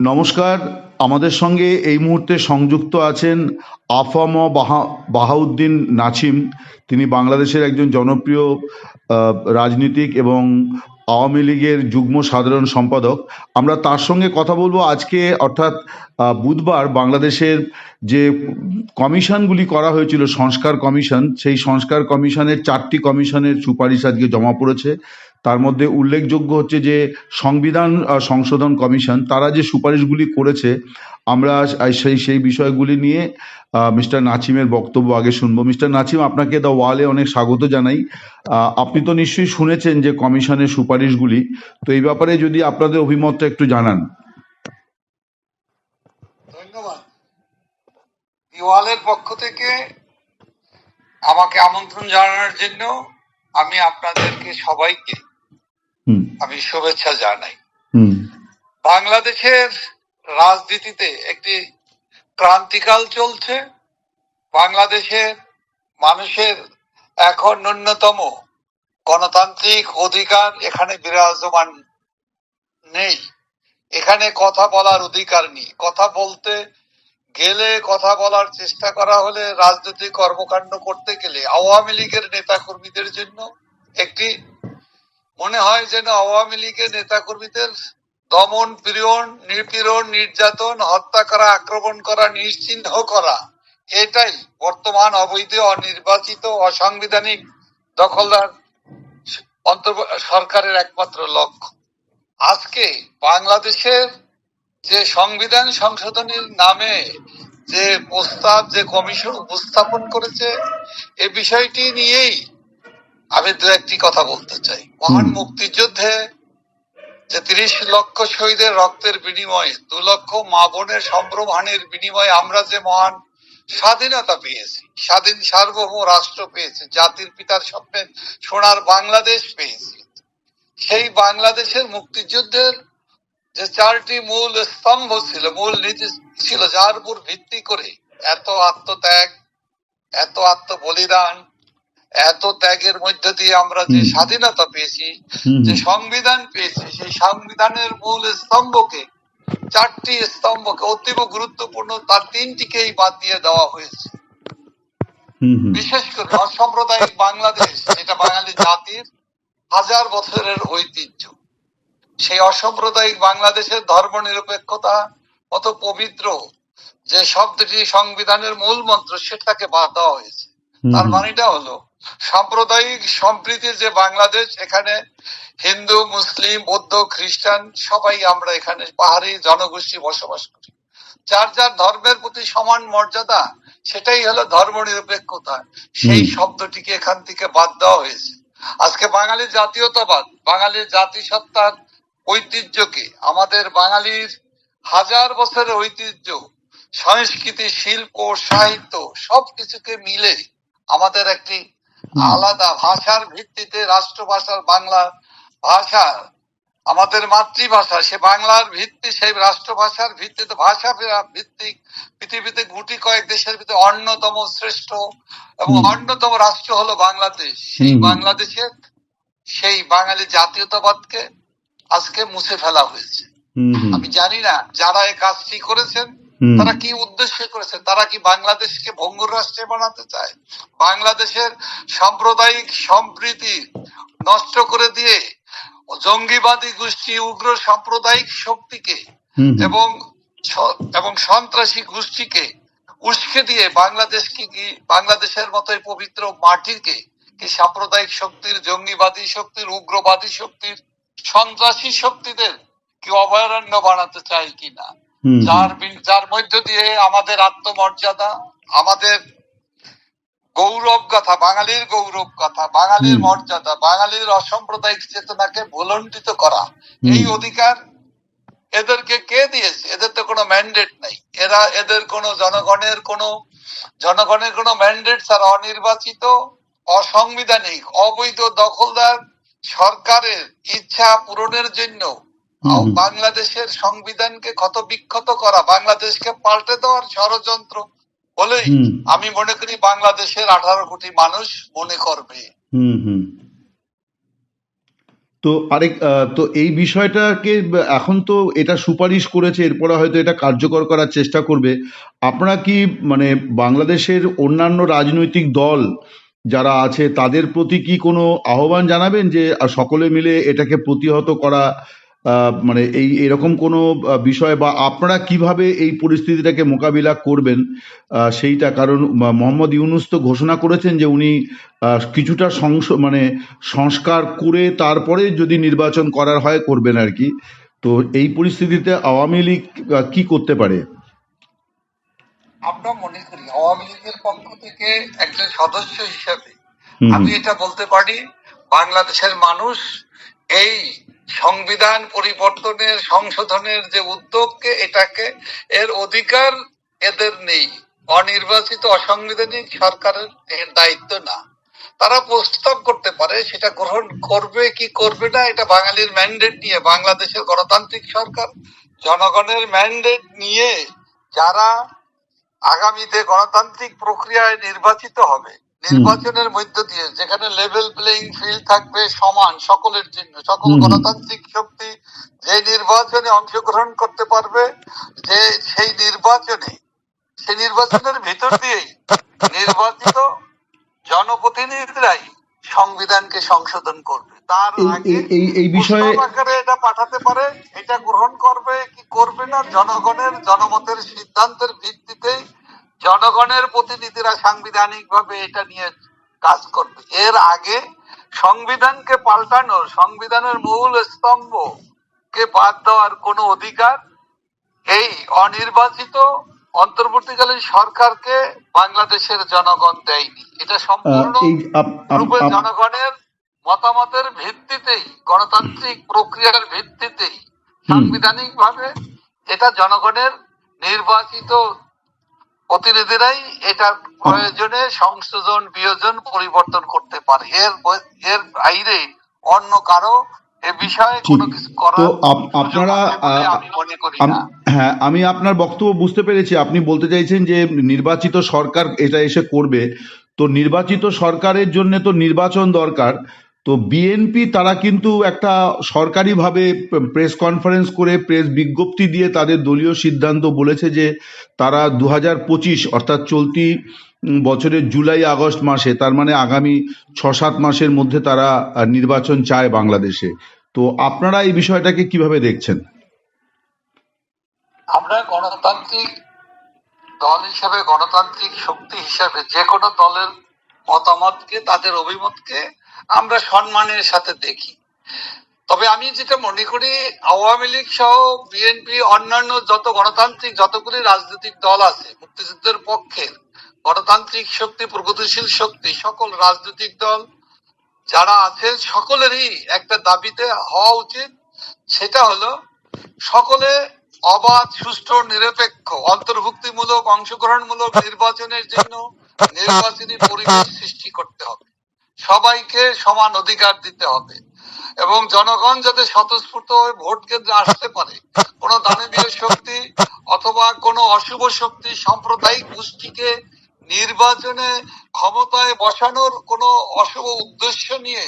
নমস্কার। আমাদের সঙ্গে এই মুহূর্তে সংযুক্ত আছেন আফম বাহা বাহাউদ্দিন নাছিম। তিনি বাংলাদেশের একজন জনপ্রিয় রাজনীতিক এবং আওয়ামী লীগের যুগ্ম সাধারণ সম্পাদক। আমরা তার সঙ্গে কথা বলব আজকে, অর্থাৎ বুধবার বাংলাদেশের যে কমিশনগুলি করা হয়েছিল, সংস্কার কমিশন, সেই সংস্কার কমিশনের চারটি কমিশনের সুপারিশ আজকে জমা পড়েছে। তার মধ্যে উল্লেখযোগ্য হচ্ছে যে সংবিধান সংশোধন কমিশন, তারা যে সুপারিশগুলি করেছে, আমরা সেই সেই বিষয়গুলি নিয়ে মিস্টার নাচিমের বক্তব্য আগে শুনব। মিস্টার নাচিম আপনাকে দ্য ওয়ালে অনেক স্বাগত জানাই। আপনি তো নিশ্চয়ই শুনেছেন যে কমিশনের সুপারিশগুলি। তো এই ব্যাপারে যদি আপনাদের অভিমতটা একটু জানান। ধন্যবাদ। পক্ষ থেকে আমাকে আমন্ত্রণ জানানোর জন্য আমি আপনাদেরকে সবাইকে আমি শুভেচ্ছা জানাই। বাংলাদেশের রাজনীতিতে একটি ক্রান্তিকাল চলছে। বাংলাদেশের মানুষের এখন ন্যূনতম গণতান্ত্রিক অধিকার এখানে বিরাজমান নেই। এখানে কথা বলার অধিকার নেই। কথা বলতে গেলে কথা বলার চেষ্টা করা হলে রাজনৈতিক কর্মকাণ্ড করতে গেলে আওয়ামী লীগের নেতা কর্মীদের জন্য একটি মনে হয় যেন আওয়ামী লীগের নেতা কর্মীদের দমন পীড়ন, নিপীড়ন, নির্যাতন, হত্যা করা, আক্রমণ করা নিশ্চিহ্ন করা, এটাই বর্তমান অবৈধ, অনির্বাচিত, অসাংবিধানিক দখলদার সরকারের একমাত্র লক্ষ্য। আজকে বাংলাদেশের যে সংবিধান সংশোধনের নামে যে প্রস্তাব যে কমিশন উপস্থাপন করেছে এ বিষয়টি নিয়েই আমি দু একটি কথা বলতে চাই। মহান মুক্তিযুদ্ধে যে তিরিশ লক্ষ শহীদের রক্তের বিনিময়ে দু লক্ষ মা বোনের সম্ভ্রমহানির বিনিময়ে আমরা যে মহান স্বাধীনতা পেয়েছি স্বাধীন সার্বভৌম রাষ্ট্র পেয়েছি জাতির পিতার স্বপ্নে সোনার বাংলাদেশ পেয়েছি সেই বাংলাদেশের মুক্তিযুদ্ধের যে চারটি মূল স্তম্ভ ছিল মূল নীতি ছিল যার উপর ভিত্তি করে এত আত্মত্যাগ এত আত্মবলিদান এত ত্যাগের মধ্য দিয়ে আমরা যে স্বাধীনতা পেয়েছি যে সংবিধান পেয়েছি সেই সংবিধানের মূল স্তম্ভকে চারটি স্তম্ভকে অতীব গুরুত্বপূর্ণ তার তিনটিকেই বাদ দিয়ে দেওয়া হয়েছে। বিশেষ করে অসাম্প্রদায়িক বাংলাদেশ যেটা বাঙালি জাতির হাজার বছরের ঐতিহ্য। সেই অসাম্প্রদায়িক বাংলাদেশের ধর্ম নিরপেক্ষতা মতো পবিত্র যে শব্দটি সংবিধানের মূল মন্ত্র সেটাকে বাদ দেওয়া হয়েছে। তার মানেটা হলো সাম্প্রদায়িক সম্প্রীতির যে বাংলাদেশ এখানে হিন্দু মুসলিম বৌদ্ধ খ্রিস্টান সবাই আমরা এখানে পাহাড়ি জনগোষ্ঠী বসবাস করি। যার যার ধর্মের প্রতি সমান মর্যাদা সেটাই হলো ধর্ম নিরপেক্ষতা সেই শব্দটিকে এখান থেকে বাদ দেওয়া হয়েছে। আজকে বাঙালি জাতীয়তাবাদ বাঙালির জাতিসত্তার ঐতিহ্যকে আমাদের বাঙালির হাজার বছরের ঐতিহ্য সংস্কৃতি শিল্প সাহিত্য সবকিছুকে মিলে আমাদের একটি আলাদা ভাষার ভিত্তিতে রাষ্ট্রভাষার বাংলা ভাষা আমাদের মাতৃভাষা সে বাংলার ভিত্তি সেই রাষ্ট্রভাষার ভিত্তিতে ভাষা ভিত্তিক পৃথিবীতে গুটি কয়েক দেশের ভিতরে অন্যতম শ্রেষ্ঠ এবং অন্যতম রাষ্ট্র হলো বাংলাদেশ। সেই। বাংলাদেশের সেই বাঙালি জাতীয়তাবাদকে আজকে মুছে ফেলা হয়েছে। আমি জানি না যারা এই কাজটি করেছেন তারা কি উদ্দেশ্যে করেছেন? তারা কি বাংলাদেশকে ভঙ্গুর রাষ্ট্রে বানাতে চায়? বাংলাদেশের সাম্প্রদায়িক সম্প্রীতি নষ্ট করে দিয়ে জঙ্গিবাদী গোষ্ঠী উগ্র সাম্প্রদায়িক শক্তিকে। এবং এবং সন্ত্রাসী গোষ্ঠীকে উস্কে দিয়ে বাংলাদেশকে কি বাংলাদেশের মতো পবিত্র মাটিকে কি সাম্প্রদায়িক শক্তির জঙ্গিবাদী শক্তির উগ্রবাদী শক্তির সন্ত্রাসী শক্তিদের কি অভয়ারণ্য বানাতে চায় কিনা। যার যার মধ্য দিয়ে আমাদের আত্মমর্যাদা আমাদের গৌরব কথা বাঙালির গৌরব কথা বাঙালির মর্যাদা বাঙালির অসাম্প্রদায়িক চেতনাকে ভুলণ্ঠিত করা এই অধিকার এদেরকে কে দিয়েছে? এদের তো কোনো ম্যান্ডেট নাই। এরা এদের কোনো জনগণের কোনো জনগণের কোনো ম্যান্ডেট ছাড়া অনির্বাচিত অসাংবিধানিক অবৈধ দখলদার সরকারের ইচ্ছা পূরণের জন্য বাংলাদেশের সংবিধানকে ক্ষত বিক্ষত করা বাংলাদেশকে পাল্টে দেওয়ার ষড়যন্ত্র বলেই আমি মনে করি বাংলাদেশের আঠারো কোটি মানুষ মনে করবে। তো আরেক তো এই বিষয়টাকে এখন তো এটা সুপারিশ করেছে এরপরে হয়তো এটা কার্যকর করার চেষ্টা করবে। আপনারা কি মানে বাংলাদেশের অন্যান্য রাজনৈতিক দল যারা আছে, তাদের প্রতি কি কোনো আহ্বান জানাবেন যে সকলে মিলে এটাকে প্রতিহত করা মানে এই, এরকম কোনো বিষয় বা আপনারা কীভাবে এই পরিস্থিতিটাকে মোকাবিলা করবেন সেইটা কারণ মোহাম্মদ ইউনুস তো ঘোষণা করেছেন যে উনি কিছুটা সংস মানে সংস্কার করে তারপরে যদি নির্বাচন করার হয়, করবেন আর কি। তো এই পরিস্থিতিতে আওয়ামী লীগ কি করতে পারে? আমরা মনে করি আওয়ামী লীগের পক্ষ থেকে একজন সদস্য হিসেবে আমি এটা বলতে পারি বাংলাদেশের মানুষ এই সংবিধান পরিবর্তনের সংশোধনের যে উদ্যোগকে এটাকে এর অধিকার এদের নেই। অনির্বাচিত অসাংবিধানিক সরকারের এর দায়িত্ব না। তারা প্রস্তাব করতে পারে সেটা গ্রহণ করবে কি করবে না এটা বাঙালির ম্যান্ডেট নিয়ে বাংলাদেশের গণতান্ত্রিক সরকার জনগণের ম্যান্ডেট নিয়ে যারা আগামীতে গণতান্ত্রিক প্রক্রিয়ায় নির্বাচিত হবে। নির্বাচনের মধ্য দিয়ে যেখানে লেভেল প্লেইং ফিল্ড থাকবে সমান সকলের জন্য সকল গণতান্ত্রিক শক্তি যে নির্বাচনে অংশগ্রহণ করতে পারবে যে সেই নির্বাচনে সেই নির্বাচনের ভিতর দিয়েই নির্বাচিত জনপ্রতিনিধিরাই সংবিধানকে সংশোধন করবে। তার আগে এই- বিষয়ে আকারে এটা পাঠাতে পারে এটা গ্রহণ করবে কি করবে না জনগণের জনমতের সিদ্ধান্তের ভিত্তিতেই জনগণের প্রতিনিধিরা সাংবিধানিক ভাবে এটা নিয়ে কাজ করবে। এর আগে সংবিধানকে পাল্টানোর সংবিধানের মূল স্তম্ভ কে বাদ দেওয়ার কোনো অধিকার এই অনির্বাচিত অন্তর্বর্তীকালীন সরকারকে বাংলাদেশের জনগণ দেয়নি। এটা সম্পূর্ণ রূপে জনগণের মতামতের ভিত্তিতেই গণতান্ত্রিক প্রক্রিয়ার ভিত্তিতেই সাংবিধানিক ভাবে এটা জনগণের নির্বাচিত প্রতিনিধিরাই এটা প্রয়োজনে সংশোধন বিয়োজন পরিবর্তন করতে পারে। এর এর বাইরে অন্য কারও হ্যাঁ আমি আপনার বক্তব্য বুঝতে পেরেছি। আপনি বলতে চাইছেন যে নির্বাচিত সরকার এটা এসে করবে। তো নির্বাচিত সরকারের জন্য তো নির্বাচন দরকার। তো বিএনপি তারা কিন্তু একটা সরকারিভাবে প্রেস কনফারেন্স করে প্রেস বিজ্ঞপ্তি দিয়ে তাদের দলীয় সিদ্ধান্ত বলেছে যে তারা দু হাজার পঁচিশ অর্থাৎ চলতি বছরের জুলাই, আগস্ট মাসে, তার মানে আগামী ছ সাত মাসের মধ্যে তারা নির্বাচন চায় বাংলাদেশে। তো আপনারা এই বিষয়টাকে কীভাবে দেখছেন? আমরা গণতান্ত্রিক দল হিসাবে, গণতান্ত্রিক শক্তি হিসাবে যে কোনো দলের মতামতকে, তাদের অভিমতকে আমরা সম্মানের সাথে দেখি। তবে আমি যেটা মনে করি, আওয়ামী লীগ সহ বিএনপি, অন্যান্য যত গণতান্ত্রিক যতগুলি রাজনৈতিক দল আছে, মুক্তিযুদ্ধের পক্ষের গণতান্ত্রিক শক্তি, প্রগতিশীল শক্তি, সকল রাজনৈতিক দল যারা আছে সকলেরই একটা দাবিতে হওয়া উচিত। সেটা হলো, সকলে অবাধ, সুষ্ঠু, নিরপেক্ষ, অন্তর্ভুক্তিমূলক, অংশগ্রহণমূলক নির্বাচনের জন্য নির্বাচনী পরিবেশ সৃষ্টি করতে হবে। সবাইকে সমান অধিকার দিতে হবে। এবং জনগণ যাতে স্বতঃস্ফূর্ত ভোট কেন্দ্রে আসতে পারে, কোন দানবীয় শক্তি অথবা কোনো অশুভ শক্তি সাম্প্রদায়িক গোষ্ঠীকে নির্বাচনে ক্ষমতায় বসানোর কোনো অশুভ উদ্দেশ্য নিয়ে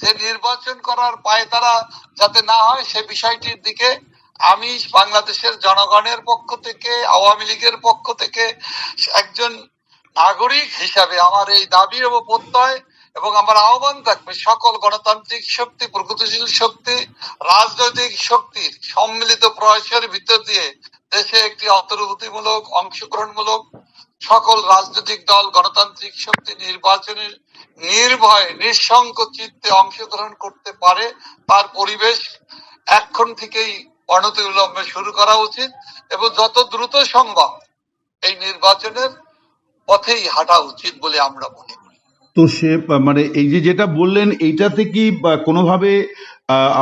যে নির্বাচন করার পায় তারা যাতে না হয়, সে বিষয়টির দিকে আমি বাংলাদেশের জনগণের পক্ষ থেকে, আওয়ামী লীগের পক্ষ থেকে একজন নাগরিক হিসাবে আমার এই দাবি এবং প্রত্যয় এবং আমার আহ্বান থাকবে সকল গণতান্ত্রিক শক্তি, প্রগতিশীল শক্তি, রাজনৈতিক শক্তির সম্মিলিত প্রয়াসের ভিতর দিয়ে দেশে একটি অন্তর্ভুক্তিমূলক, অংশগ্রহণমূলক সকল রাজনৈতিক দল, গণতান্ত্রিক শক্তি নির্বাচনের নির্ভয়ে নিঃসংক চিত্তে অংশগ্রহণ করতে পারে, তার পরিবেশ এখন থেকেই অনতিবিলম্বে শুরু করা উচিত এবং যত দ্রুত সম্ভব এই নির্বাচনের পথেই হাঁটা উচিত বলে আমরা মনে করি। তো সে মানে এই যে যেটা বললেন, এইটাতে কি কোনোভাবে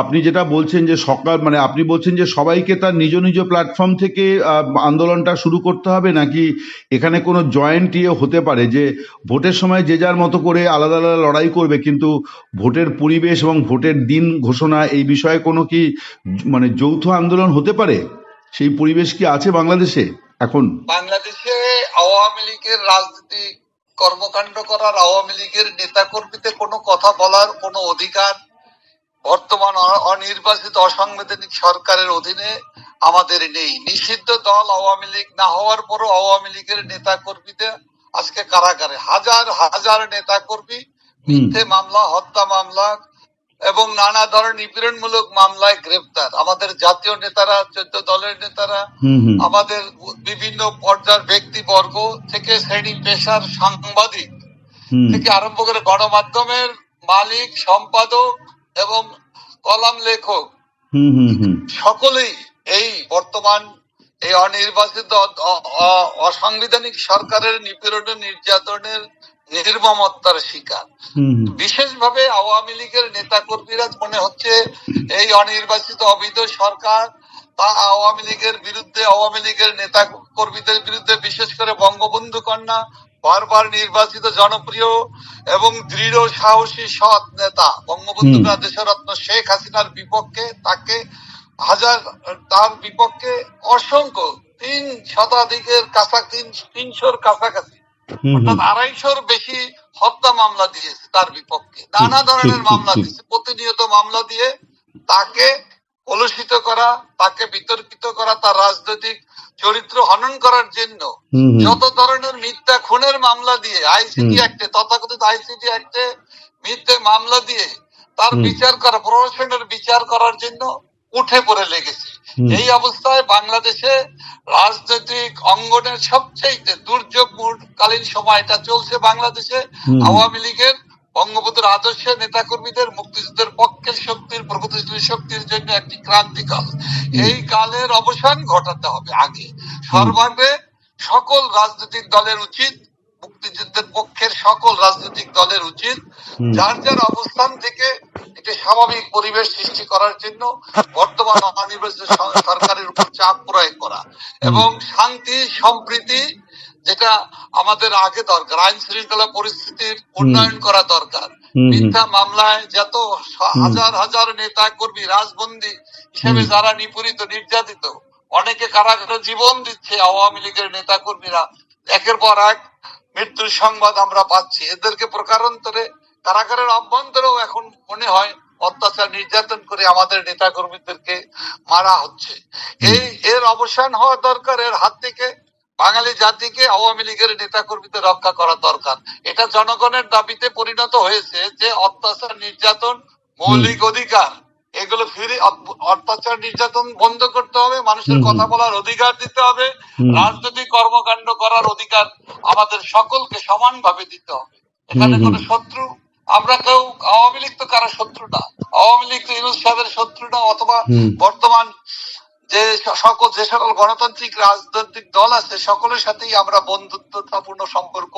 আপনি যেটা বলছেন যে সকাল মানে আপনি বলছেন যে সবাইকে তার নিজ নিজ প্ল্যাটফর্ম থেকে আন্দোলনটা শুরু করতে হবে, নাকি এখানে কোনো জয়েন্ট ইয়ে হতে পারে যে ভোটের সময় যে যার মতো করে আলাদা আলাদা লড়াই করবে, কিন্তু ভোটের পরিবেশ এবং ভোটের দিন ঘোষণা, এই বিষয়ে কোনো কি মানে যৌথ আন্দোলন হতে পারে? সেই পরিবেশ কি আছে বাংলাদেশে এখন? বাংলাদেশে আওয়ামী লীগের রাজনীতি কর্মকাণ্ড করার আওয়ামী লীগের নেতা কর্মীতে কোনো কথা বলার কোনো অধিকার বর্তমান অনির্বাচিত অসাংবিধানিক সরকারের অধীনে আমাদের নেই। নিষিদ্ধ দল আওয়ামী লীগ না হওয়ার পরও আওয়ামী লীগের নেতা কর্মীদের আজকে কারাগারে হাজার হাজার নেতা কর্মী মিথ্যে মামলা হত্যা মামলা এবং নানা ধরনের নিপীড়নমূলক মামলায় গ্রেপ্তার আমাদের জাতীয় নেতারা চোদ্দ দলের নেতারা আমাদের বিভিন্ন পর্যায়ের ব্যক্তিবর্গ থেকে শ্রেণি পেশার সাংবাদিক থেকে আরম্ভ করে গণমাধ্যমের মালিক সম্পাদক এবং কলাম লেখক সকলেই এই বর্তমান এই অনির্বাচিত অসাংবিধানিক সরকারের নিপীড়ন নির্যাতনের নির্মমতার শিকার। বিশেষভাবে আওয়ামী লীগের নেতা কর্মীরা মনে হচ্ছে এই অনির্বাচিত অবৈধ সরকার তা আওয়ামী লীগের বিরুদ্ধে আওয়ামী লীগের নেতা কর্মীদের বিরুদ্ধে বিশেষ করে বঙ্গবন্ধু কন্যা বারবার নির্বাচিত জনপ্রিয় এবং দৃঢ় সাহসী সৎ নেতা। বঙ্গবন্ধু। দেশরত্ন শেখ হাসিনার বিপক্ষে তাকে হাজার তার বিপক্ষে অসংখ্য তিন শতাধিকের কাছা তিন তিনশোর কাছাকাছি অর্থাৎ আড়াইশোর বেশি হত্যা মামলা দিয়েছে তার বিপক্ষে। নানা ধরনের মামলা দিয়েছে প্রতিনিয়ত মামলা দিয়ে তাকে কলুষিত করা তাকে বিতর্কিত করা তার রাজনৈতিক চরিত্র হনন করার জন্য যত ধরনের মিথ্যা খুনের মামলা দিয়ে আইসিটি। অ্যাক্টে তথাকথিত আইসিটি অ্যাক্টে মিথ্যে মামলা দিয়ে তার বিচার করা প্রশাসনের বিচার করার জন্য উঠে পড়ে লেগেছে। এই অবস্থায় বাংলাদেশে রাজনৈতিক অঙ্গনের সবচেয়ে দুর্যোগ কালীন সময়টা চলছে বাংলাদেশে। আওয়ামী লীগের বঙ্গবন্ধুর আদর্শের নেতাকর্মীদের মুক্তিযুদ্ধের পক্ষের শক্তির প্রগতিশীল শক্তির জন্য একটি ক্রান্তিকাল। এই কালের অবসান ঘটাতে হবে আগে। সর্বাগ্রে সকল রাজনৈতিক দলের উচিত মুক্তিযুদ্ধের পক্ষের সকল রাজনৈতিক দলের উচিত। যার যার অবস্থান থেকে একটি স্বাভাবিক পরিবেশ সৃষ্টি করার জন্য বর্তমান অনির্বাচিত সরকারের উপর চাপ প্রয়োগ করা এবং শান্তি সম্প্রীতি যেটা আমাদের আগে দরকার আইন শৃঙ্খলা পরিস্থিতির উন্নয়ন করা দরকার। মিথ্যা মামলায় যত হাজার হাজার নেতা কর্মী রাজবন্দী হিসেবে যারা নিপীড়িত নির্যাতিত অনেকে কারাগারে জীবন দিচ্ছে আওয়ামী লীগের নেতা কর্মীরা একের পর এক মৃত্যুর সংবাদ আমরা পাচ্ছি। এদেরকে প্রকারান্তরে কারাগারের অভ্যন্তরেও এখন মনে হয় অত্যাচার নির্যাতন করে আমাদের নেতা কর্মীদেরকে মারা হচ্ছে। এই এর অবসান হওয়া দরকার এর হাত থেকে বাঙালি জাতিকে আওয়ামী লীগের নেতা কর্মীদের রক্ষা করা দরকার। এটা জনগণের দাবিতে পরিণত হয়েছে যে অত্যাচার নির্যাতন মৌলিক অধিকার। এগুলো ফিরে অত্যাচার নির্যাতন বন্ধ করতে হবে মানুষের কথা বলার অধিকার দিতে হবে রাজনৈতিক কর্মকাণ্ড করার অধিকার আমাদের সকলকে সমানভাবে দিতে হবে। এখানে। কোনো শত্রু আমরা কেউ আওয়ামী লীগ তো কারও শত্রু না। আওয়ামী লীগ তো ইউনুস সাহেবের শত্রু না অথবা বর্তমান যে সকল যে সকল গণতান্ত্রিক রাজনৈতিক দল আছে সকলের সাথেই আমরা বন্ধুত্বপূর্ণ সম্পর্ক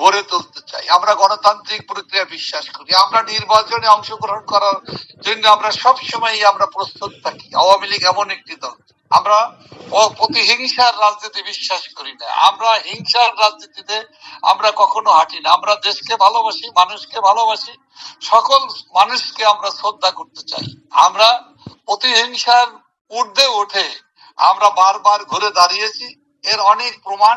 গড়ে তুলতে চাই। আমরা গণতান্ত্রিক প্রক্রিয়া বিশ্বাস করি। আমরা নির্বাচনে অংশগ্রহণ করার জন্য আমরা সব সময় আমরা প্রস্তুত থাকি। আওয়ামী লীগ এমন একটি দল। আমরা প্রতিহিংসার রাজনীতি বিশ্বাস করি না। আমরা হিংসার রাজনীতিতে আমরা কখনো হাঁটি না। আমরা দেশকে ভালোবাসি, মানুষকে ভালোবাসি। সকল মানুষকে আমরা শ্রদ্ধা করতে চাই। আমরা প্রতিহিংসার ঊর্ধ্বে উঠে আমরা বারবার ঘুরে দাঁড়িয়েছি। এর অনেক প্রমাণ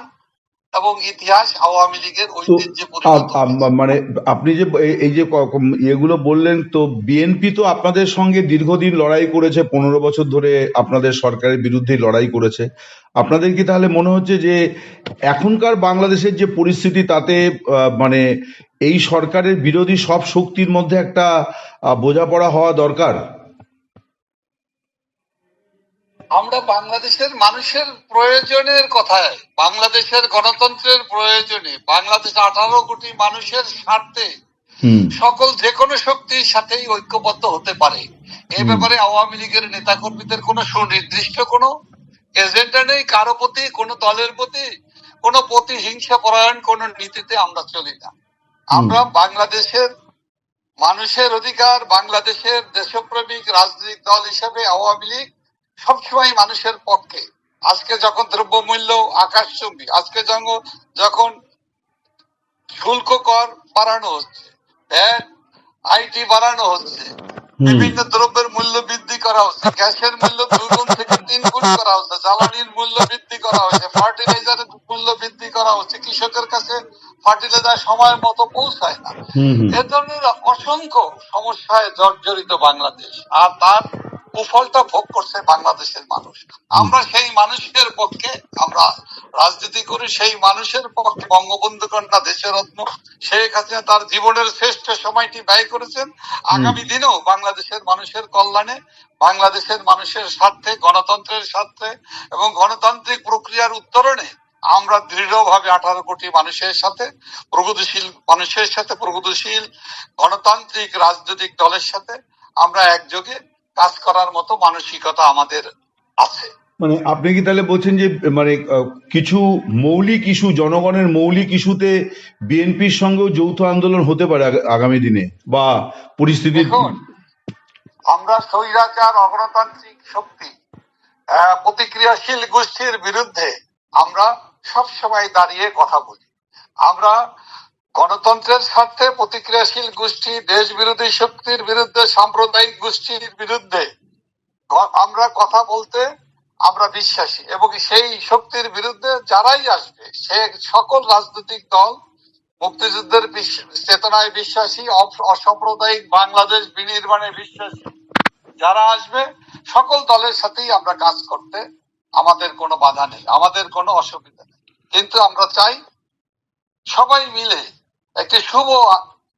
এবং ইতিহাস আওয়ামী লীগের ঐতিহ্যে। মানে আপনি যে এই যে ইয়েগুলো বললেন তো বিএনপি তো আপনাদের সঙ্গে দীর্ঘদিন লড়াই করেছে পনেরো বছর ধরে আপনাদের সরকারের বিরুদ্ধে লড়াই করেছে আপনাদের কি তাহলে মনে হচ্ছে যে এখনকার বাংলাদেশের যে পরিস্থিতি তাতে মানে এই সরকারের বিরোধী সব শক্তির মধ্যে একটা বোঝাপড়া হওয়া দরকার আমরা বাংলাদেশের মানুষের প্রয়োজনের কথায় বাংলাদেশের গণতন্ত্রের প্রয়োজনে বাংলাদেশ আঠারো কোটি মানুষের স্বার্থে সকল যে কোনো শক্তির সাথেই ঐক্যবদ্ধ হতে পারে। এ ব্যাপারে আওয়ামী লীগের নেতা কর্মীদের কোনো সুনির্দিষ্ট কোনো এজেন্ডা নেই কারও প্রতি কোনো দলের প্রতি কোনো প্রতিহিংসা পরায়ণ কোন নীতিতে আমরা চলি না। আমরা বাংলাদেশের মানুষের অধিকার বাংলাদেশের দেশপ্রেমিক রাজনৈতিক দল হিসেবে আওয়ামী লীগ সবসময় মানুষের পক্ষে। আজকে যখন দ্রব্যমূল্য আকাশচুম্বী আজকে যখন শুল্ক কর বাড়ানো হচ্ছে ভ্যাট আইটি বাড়ানো হচ্ছে বিভিন্ন দ্রব্যের মূল্য বৃদ্ধি করা হচ্ছে গ্যাসের মূল্য দুগুণ থেকে তিন গুণ করা হচ্ছে জ্বালানির মূল্য বৃদ্ধি করা হচ্ছে ফার্টিলাইজারের মূল্য বৃদ্ধি করা হচ্ছে কৃষকের কাছে ফার্টিলাইজার সময় মতো পৌঁছায় না। এ ধরনের অসংখ্য সমস্যায় জর্জরিত বাংলাদেশ। আর তার কুফলটা ভোগ করছে বাংলাদেশের মানুষ। আমরা সেই মানুষের পক্ষে আমরা রাজনীতি করি সেই মানুষের পক্ষে বঙ্গবন্ধু কন্যা দেশরত্ন শেখ হাসিনা তার জীবনের শ্রেষ্ঠ সময়টি ব্যয় করেছেন। আগামী দিনেও বাংলাদেশের মানুষের কল্যাণে বাংলাদেশের মানুষের স্বার্থে গণতন্ত্রের স্বার্থে এবং গণতান্ত্রিক প্রক্রিয়ার উত্তরণে আমরা দৃঢ়ভাবে আঠারো কোটি মানুষের সাথে প্রগতিশীল মানুষের সাথে প্রগতিশীল গণতান্ত্রিক রাজনৈতিক দলের সাথে আমরা একযোগে কাজ করার মতো মানসিকতা আমাদের আছে। মানে আপনি কি তাহলে বলছেন যে মানে কিছু মৌলিক ইস্যু জনগণের মৌলিক ইস্যুতে বিএনপির সঙ্গেও যৌথ আন্দোলন হতে পারে আগামী দিনে বা পরিস্থিতি আমরা স্বৈরাচার অগণতান্ত্রিক শক্তি প্রতিক্রিয়াশীল গোষ্ঠীর বিরুদ্ধে আমরা সব সময় দাঁড়িয়ে কথা বলি। আমরা গণতন্ত্রের স্বার্থে প্রতিক্রিয়াশীল গোষ্ঠী দেশ বিরোধী শক্তির বিরুদ্ধে, সাম্প্রদায়িক গোষ্ঠীর বিরুদ্ধে। আমরা কথা বলতে আমরা বিশ্বাসী এবং সেই শক্তির বিরুদ্ধে যারাই আসবে, সে সকল রাজনৈতিক দল, মুক্তিযুদ্ধের চেতনায় বিশ্বাসী অসাম্প্রদায়িক বাংলাদেশ বিনির্মাণে বিশ্বাসী যারা আসবে, সকল দলের সাথেই আমরা কাজ করতে আমাদের কোনো বাধা নেই, আমাদের কোনো অসুবিধা নেই। কিন্তু আমরা চাই সবাই মিলে একটি শুভ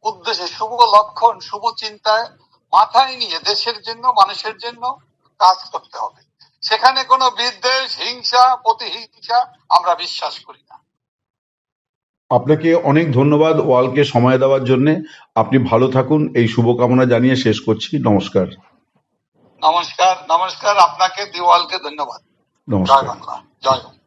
উদ্দেশ্যে শুভ লক্ষণ শুভ চিন্তায় মাথায় নিয়ে দেশের জন্য মানুষের জন্য কাজ করতে হবে। সেখানে কোনো বিদ্বেষ হিংসা প্রতিহিংসা আমরা বিশ্বাস করি না। আপনাকে অনেক ধন্যবাদ ওয়ালকে সময় দেওয়ার জন্য। আপনি ভালো থাকুন। এই শুভকামনা জানিয়ে শেষ করছি। নমস্কার। নমস্কার নমস্কার। আপনাকে দিওয়ালকে ধন্যবাদ। জয় বাংলা। জয়